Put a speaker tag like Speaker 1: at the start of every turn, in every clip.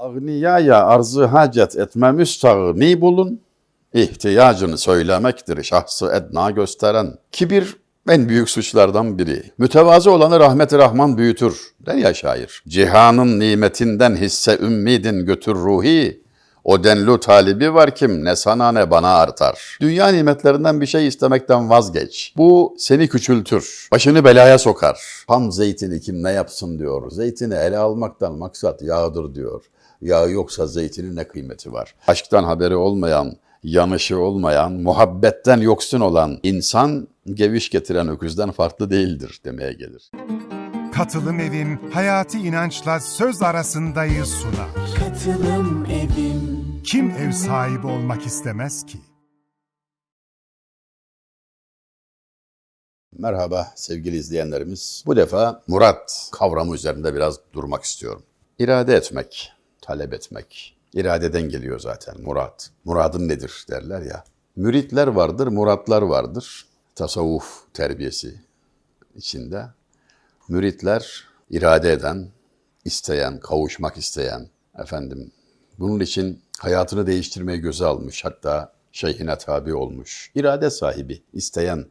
Speaker 1: Agniyaya arzı hacet etme müstağni bulun. İhtiyacını söylemektir şahsı edna gösteren. Kibir en büyük suçlardan biri. Mütevazı olanı rahmet-i rahman büyütür der ya şair. Cihanın nimetinden hisse ümmidin götür ruhi. O denlu talibi var kim ne sana ne bana artar. Dünya nimetlerinden bir şey istemekten vazgeç. Bu seni küçültür. Başını belaya sokar. Ham zeytini kim ne yapsın diyor. Zeytini ele almaktan maksat yağdır diyor. Yağı yoksa zeytinin ne kıymeti var? Aşktan haberi olmayan, yanışı olmayan, muhabbetten yoksun olan insan geviş getiren öküzden farklı değildir demeye gelir.
Speaker 2: Katılım Evim Hayati İnanç'la Söz Arasındayı sunar.
Speaker 3: Katılım evim
Speaker 2: Kim ev sahibi olmak istemez ki?
Speaker 1: Merhaba sevgili izleyenlerimiz. Bu defa murat kavramı üzerinde biraz durmak istiyorum. İrade etmek, talep etmek. İradeden geliyor zaten murat. Muradın nedir derler ya. Müritler vardır, muratlar vardır. Tasavvuf terbiyesi içinde. Müritler irade eden, isteyen, kavuşmak isteyen, efendim bunun için hayatını değiştirmeye göze almış, hatta şeyhine tabi olmuş. İrade sahibi, isteyen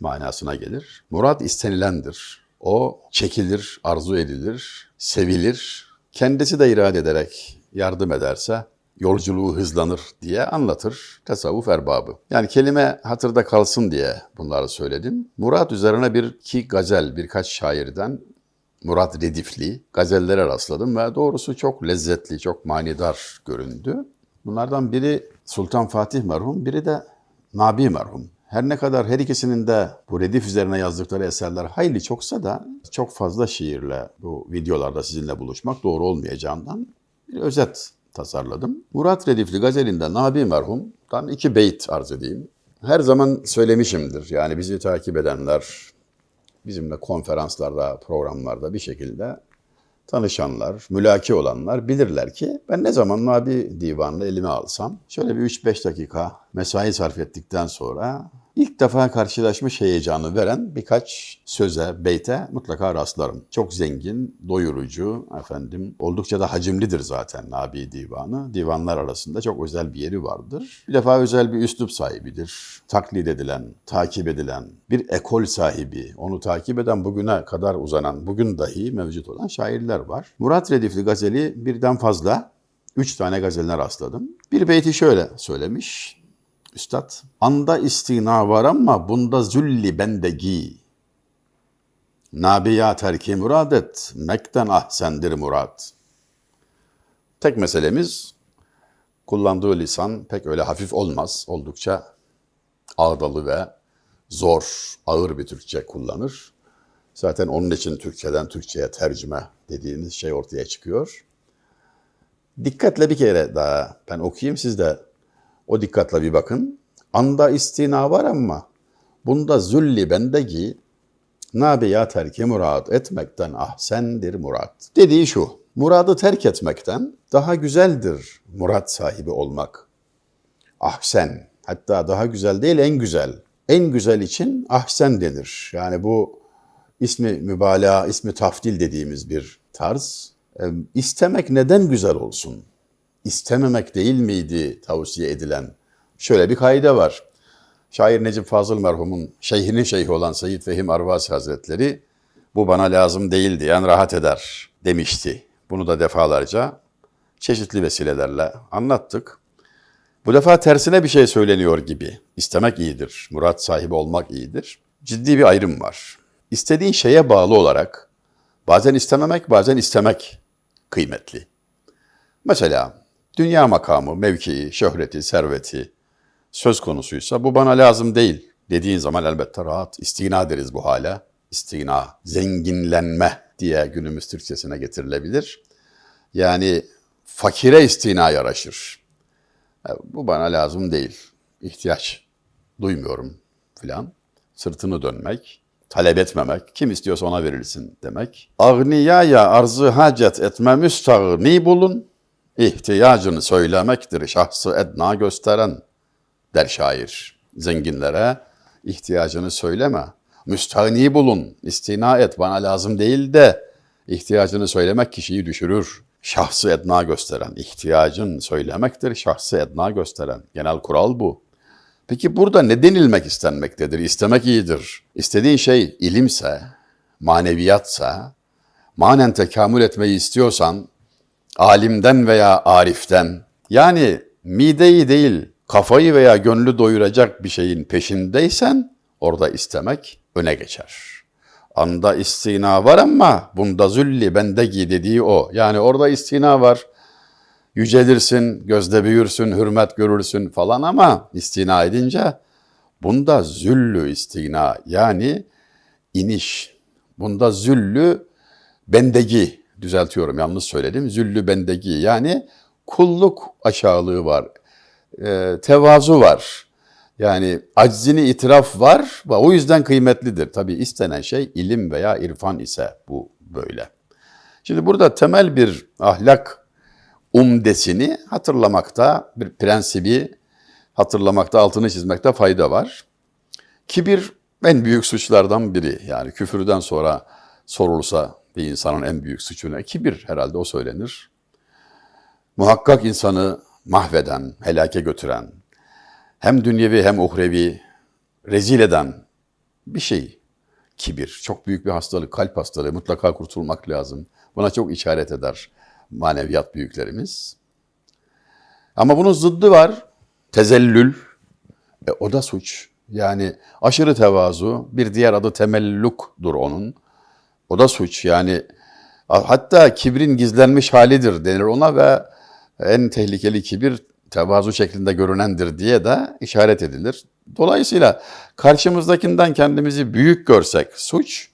Speaker 1: manasına gelir. Murat istenilendir. O çekilir, arzu edilir, sevilir. Kendisi de irade ederek yardım ederse yolculuğu hızlanır diye anlatır tasavvuf erbabı. Yani kelime hatırda kalsın diye bunları söyledim. Murat üzerine bir iki gazel birkaç şairden Murat Redifli gazellere rastladım ve doğrusu çok lezzetli, çok manidar göründü. Bunlardan biri Sultan Fatih merhum, biri de Nabi merhum. Her ne kadar her ikisinin de bu redif üzerine yazdıkları eserler hayli çoksa da çok fazla şiirle bu videolarda sizinle buluşmak doğru olmayacağından bir özet tasarladım. Murat Redifli gazelinde Nabi merhumdan iki beyt arz edeyim. Her zaman söylemişimdir. Yani bizi takip edenler, bizimle konferanslarda, programlarda bir şekilde tanışanlar, mülaki olanlar bilirler ki ben ne zaman Nabi divanını elime alsam şöyle bir 3-5 dakika mesai sarf ettikten sonra ilk defa karşılaşmış heyecanı veren birkaç söze, beyte mutlaka rastlarım. Çok zengin, doyurucu, efendim oldukça da hacimlidir zaten Nabi divanı. Divanlar arasında çok özel bir yeri vardır. Bir defa özel bir üslup sahibidir. Taklit edilen, takip edilen, bir ekol sahibi, onu takip eden bugüne kadar uzanan, bugün dahi mevcut olan şairler var. Murat Redifli gazeli birden fazla, üç tane gazeline rastladım. Bir beyti şöyle söylemiş. Üstad, anda istina var ama bunda zülli bendegi. Nabiya terki murad et, mekten ahsendir murat. Tek meselemiz, kullandığı lisan pek öyle hafif olmaz. Oldukça ağdalı ve zor, ağır bir Türkçe kullanır. Zaten onun için Türkçeden Türkçe'ye tercüme dediğimiz şey ortaya çıkıyor. Dikkatle bir kere daha ben okuyayım siz de o dikkatle bir bakın. Anda istina var ama bunda zulli bendeki nabiya terki murad etmekten ahsendir murat. Dediği şu, muradı terk etmekten daha güzeldir murat sahibi olmak. Ahsen, hatta daha güzel değil en güzel. En güzel için ahsen denir. Yani bu ismi mübalağa, ismi tafdil dediğimiz bir tarz. E, İstemek neden güzel olsun? İstememek değil miydi tavsiye edilen? Şöyle bir kaide var. Şair Necip Fazıl merhumun şeyhinin şeyhi olan Seyyid Fehim Arvasi Hazretleri bu bana lazım değil diyen rahat eder demişti. Bunu da defalarca çeşitli vesilelerle anlattık. Bu defa tersine bir şey söyleniyor gibi. İstemek iyidir, murat sahibi olmak iyidir. Ciddi bir ayrım var. İstediğin şeye bağlı olarak bazen istememek, bazen istemek kıymetli. Mesela dünya makamı, mevkii, şöhreti, serveti söz konusuysa bu bana lazım değil dediğin zaman elbette rahat istigna deriz bu hale. İstigna, zenginlenme diye günümüz Türkçesine getirilebilir. Yani fakire istina yaraşır. E, Bu bana lazım değil. İhtiyaç duymuyorum filan. Sırtını dönmek, talep etmemek, kim istiyorsa ona verilsin demek. Agniyaya arzı hacet etme müstağni bulun. İhtiyacını söylemektir şahsı edna gösteren der şair. Zenginlere ihtiyacını söyleme. Müstahni bulun, istina et bana lazım değil de ihtiyacını söylemek kişiyi düşürür. şahsı edna gösteren, ihtiyacın söylemektir, şahsı edna gösteren. Genel kural bu. Peki burada ne denilmek istenmektedir? İstemek iyidir. İstediğin şey ilimse, maneviyatsa, manen tekamül etmeyi istiyorsan, alimden veya ariften, yani mideyi değil, kafayı veya gönlü doyuracak bir şeyin peşindeysen, orada istemek öne geçer. Anda istina var ama bunda zülli bendegi dediği o. Yani orada istina var. Yücelirsin, gözde büyürsün, hürmet görürsün falan ama istina edince bunda züllü istina yani iniş. Bunda züllü bendegi düzeltiyorum yanlış söyledim. Züllü bendegi yani kulluk aşağılığı var. Ee, tevazu var. Yani aczini itiraf var ve o yüzden kıymetlidir. Tabii istenen şey ilim veya irfan ise bu böyle. Şimdi burada temel bir ahlak umdesini hatırlamakta, bir prensibi hatırlamakta, altını çizmekte fayda var. Kibir en büyük suçlardan biri. Yani küfürden sonra sorulsa bir insanın en büyük suçu ne? Kibir herhalde o söylenir. Muhakkak insanı mahveden, helake götüren, hem dünyevi hem uhrevi rezil eden bir şey. Kibir. Çok büyük bir hastalık, kalp hastalığı. Mutlaka kurtulmak lazım. Buna çok işaret eder maneviyat büyüklerimiz. Ama bunun zıddı var. Tezellül. E, o da suç. Yani aşırı tevazu, bir diğer adı temellukdur onun. O da suç. Yani hatta kibrin gizlenmiş halidir denir ona ve en tehlikeli kibir tevazu şeklinde görünendir diye de işaret edilir. Dolayısıyla karşımızdakinden kendimizi büyük görsek suç,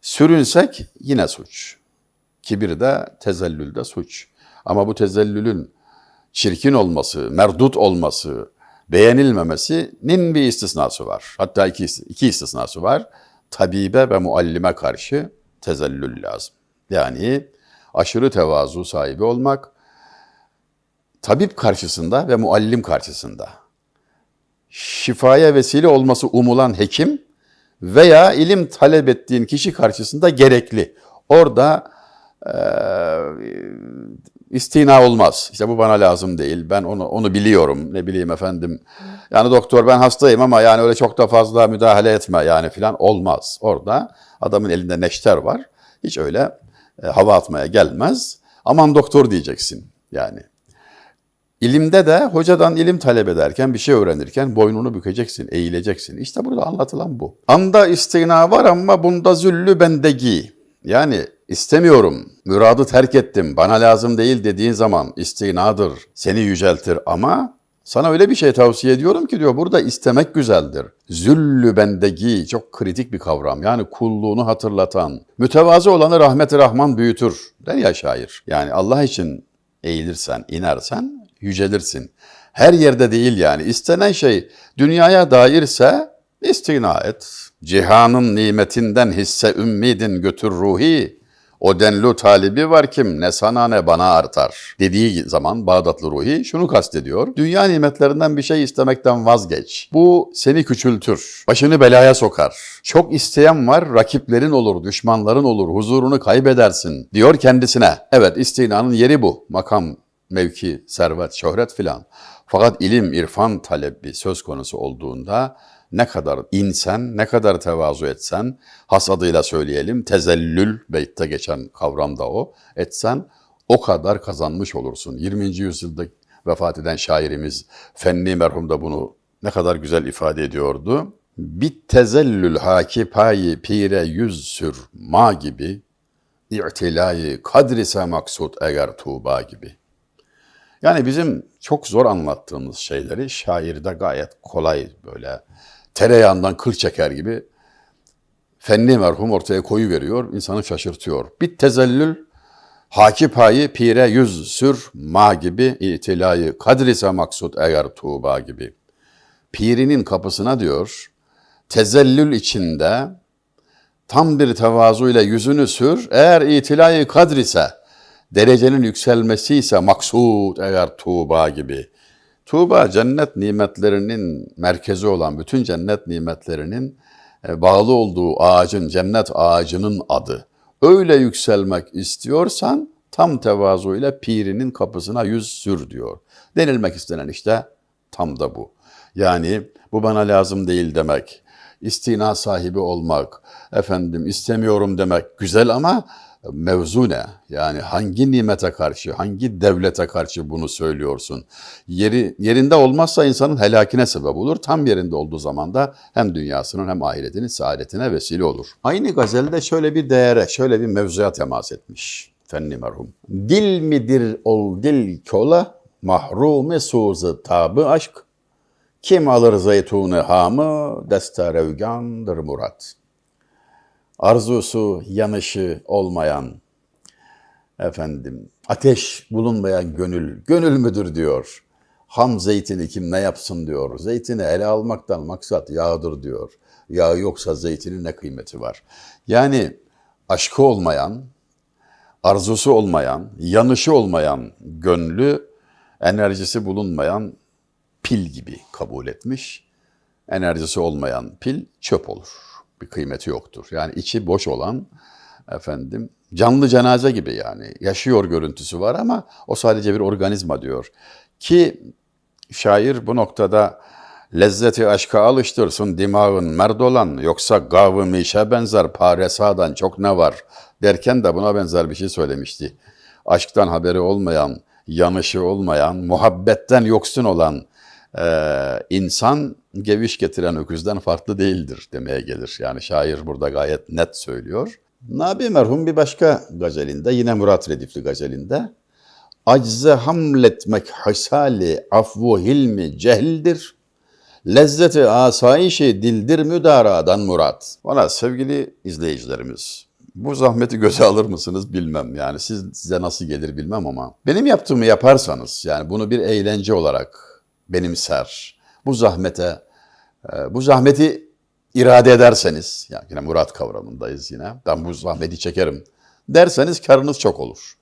Speaker 1: sürünsek yine suç. Kibir de tezellül de suç. Ama bu tezellülün çirkin olması, merdut olması, beğenilmemesinin bir istisnası var. Hatta iki, iki istisnası var. Tabibe ve muallime karşı tezellül lazım. Yani aşırı tevazu sahibi olmak, tabip karşısında ve muallim karşısında şifaya vesile olması umulan hekim veya ilim talep ettiğin kişi karşısında gerekli. Orada e, istina olmaz. İşte bu bana lazım değil. Ben onu onu biliyorum. Ne bileyim efendim. Yani doktor ben hastayım ama yani öyle çok da fazla müdahale etme yani filan olmaz. Orada adamın elinde neşter var. Hiç öyle e, hava atmaya gelmez. Aman doktor diyeceksin yani. İlimde de hocadan ilim talep ederken, bir şey öğrenirken boynunu bükeceksin, eğileceksin. İşte burada anlatılan bu. Anda istina var ama bunda züllü bendegi. Yani istemiyorum, müradı terk ettim, bana lazım değil dediğin zaman istinadır, seni yüceltir ama sana öyle bir şey tavsiye ediyorum ki diyor burada istemek güzeldir. Züllü bendegi çok kritik bir kavram. Yani kulluğunu hatırlatan. Mütevazı olanı rahmet-i rahman büyütür der ya şair. Yani Allah için eğilirsen, inersen yücelirsin. Her yerde değil yani. İstenen şey dünyaya dairse istina et. Cihanın nimetinden hisse ümmidin götür ruhi. O denlu talibi var kim ne sana ne bana artar. Dediği zaman Bağdatlı Ruhi şunu kastediyor. Dünya nimetlerinden bir şey istemekten vazgeç. Bu seni küçültür. Başını belaya sokar. Çok isteyen var, rakiplerin olur, düşmanların olur, huzurunu kaybedersin diyor kendisine. Evet istinanın yeri bu. Makam, mevki, servet, şöhret filan. Fakat ilim, irfan talebi söz konusu olduğunda ne kadar insen, ne kadar tevazu etsen, has adıyla söyleyelim, tezellül, beytte geçen kavram da o, etsen o kadar kazanmış olursun. 20. yüzyılda vefat eden şairimiz Fenni merhum da bunu ne kadar güzel ifade ediyordu. Bit tezellül haki payi pire yüz sür ma gibi, i'tilayı kadrise maksut eğer tuğba gibi. Yani bizim çok zor anlattığımız şeyleri şairde gayet kolay böyle tereyağından kır çeker gibi fenni merhum ortaya koyu veriyor, insanı şaşırtıyor. Bir tezellül haki payı pire yüz sür ma gibi itilayı kadrise maksut eğer tuğba gibi. Pirinin kapısına diyor tezellül içinde tam bir tevazuyla yüzünü sür eğer itilayı kadrise derecenin yükselmesi ise maksut eğer tuğba gibi. Tuğba cennet nimetlerinin merkezi olan bütün cennet nimetlerinin e, bağlı olduğu ağacın, cennet ağacının adı. Öyle yükselmek istiyorsan tam tevazuyla pirinin kapısına yüz sür diyor. Denilmek istenen işte tam da bu. Yani bu bana lazım değil demek, istina sahibi olmak, efendim istemiyorum demek güzel ama mevzu ne? Yani hangi nimete karşı, hangi devlete karşı bunu söylüyorsun? Yeri yerinde olmazsa insanın helakine sebep olur. Tam yerinde olduğu zaman da hem dünyasının hem ahiretinin saadetine vesile olur. Aynı gazelde şöyle bir değere, şöyle bir mevzuya temas etmiş. Fenni merhum. Dil midir ol dil kola, mahrume suzı tabı aşk. Kim alır zeytunu hamı, deste revgandır murat. Arzusu, yanışı olmayan, efendim, ateş bulunmayan gönül, gönül müdür diyor. Ham zeytini kim ne yapsın diyor. Zeytini ele almaktan maksat yağdır diyor. Yağ yoksa zeytinin ne kıymeti var? Yani aşkı olmayan, arzusu olmayan, yanışı olmayan gönlü, enerjisi bulunmayan pil gibi kabul etmiş. Enerjisi olmayan pil çöp olur. Bir kıymeti yoktur. Yani içi boş olan efendim canlı cenaze gibi yani yaşıyor görüntüsü var ama o sadece bir organizma diyor. Ki şair bu noktada lezzeti aşka alıştırsın dimağın merd olan yoksa gavı mişe benzer paresadan çok ne var derken de buna benzer bir şey söylemişti. Aşktan haberi olmayan, yanışı olmayan, muhabbetten yoksun olan insan geviş getiren öküzden farklı değildir demeye gelir. Yani şair burada gayet net söylüyor. Nabi merhum bir başka gazelinde yine Murat Redifli gazelinde Acze hamletmek hasali afvu hilmi cehildir. Lezzeti asayişi dildir müdaradan murat. Bana sevgili izleyicilerimiz bu zahmeti göze alır mısınız bilmem. Yani siz, size nasıl gelir bilmem ama benim yaptığımı yaparsanız yani bunu bir eğlence olarak benimser. Bu zahmete, e, bu zahmeti irade ederseniz, yani yine murat kavramındayız yine, ben bu zahmeti çekerim derseniz karınız çok olur.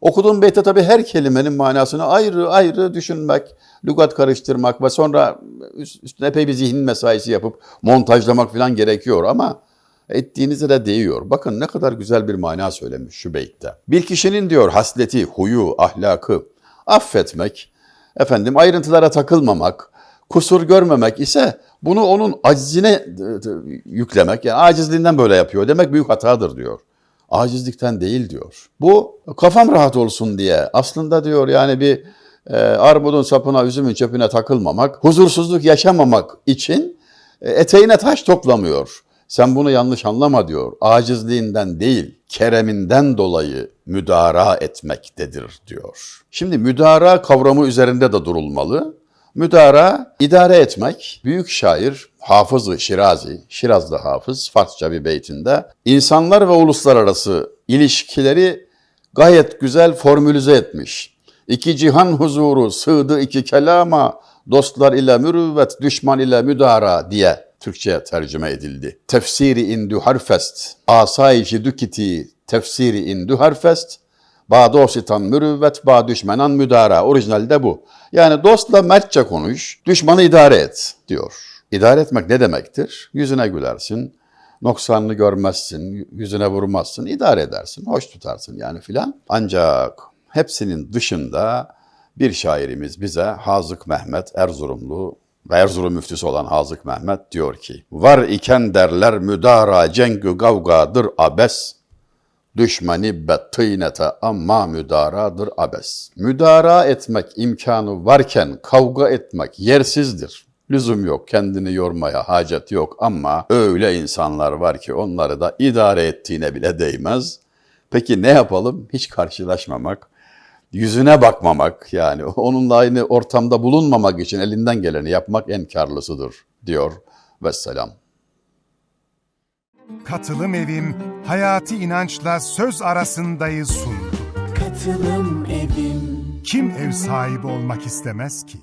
Speaker 1: Okuduğum beyte tabii her kelimenin manasını ayrı ayrı düşünmek, lügat karıştırmak ve sonra üstüne epey bir zihin mesaisi yapıp montajlamak falan gerekiyor ama ettiğinize de değiyor. Bakın ne kadar güzel bir mana söylemiş şu beytte. Bir kişinin diyor hasleti, huyu, ahlakı affetmek, efendim ayrıntılara takılmamak, kusur görmemek ise bunu onun acizine yüklemek, yani acizliğinden böyle yapıyor demek büyük hatadır diyor. Acizlikten değil diyor. Bu kafam rahat olsun diye aslında diyor yani bir e, armudun sapına, üzümün çöpüne takılmamak, huzursuzluk yaşamamak için e, eteğine taş toplamıyor. Sen bunu yanlış anlama diyor. Acizliğinden değil, kereminden dolayı müdara etmektedir diyor. Şimdi müdara kavramı üzerinde de durulmalı. Müdara idare etmek. Büyük şair Hafız-ı Şirazi, Şirazlı Hafız Farsça bir beytinde insanlar ve uluslararası ilişkileri gayet güzel formülize etmiş. İki cihan huzuru sığdı iki kelama, dostlar ile mürüvvet, düşman ile müdara diye Türkçe'ye tercüme edildi. Tefsiri indü harfest, asayişi dükiti tefsiri indü harfest, ba dositan mürüvvet, ba düşmenan müdara. Orijinalde bu. Yani dostla mertçe konuş, düşmanı idare et diyor. İdare etmek ne demektir? Yüzüne gülersin, noksanını görmezsin, yüzüne vurmazsın, idare edersin, hoş tutarsın yani filan. Ancak hepsinin dışında bir şairimiz bize Hazık Mehmet Erzurumlu ve Erzurum müftüsü olan Hazık Mehmet diyor ki, Var iken derler müdara cengü gavgadır abes, düşmani bettinete amma müdaradır abes. Müdara etmek imkanı varken kavga etmek yersizdir. Lüzum yok, kendini yormaya hacet yok ama öyle insanlar var ki onları da idare ettiğine bile değmez. Peki ne yapalım? Hiç karşılaşmamak, yüzüne bakmamak yani onunla aynı ortamda bulunmamak için elinden geleni yapmak en karlısıdır diyor. Vesselam.
Speaker 2: Katılım Evim Hayati İnanç'la Söz Arasındayız sundu.
Speaker 3: Katılım Evim
Speaker 2: Kim ev sahibi olmak istemez ki?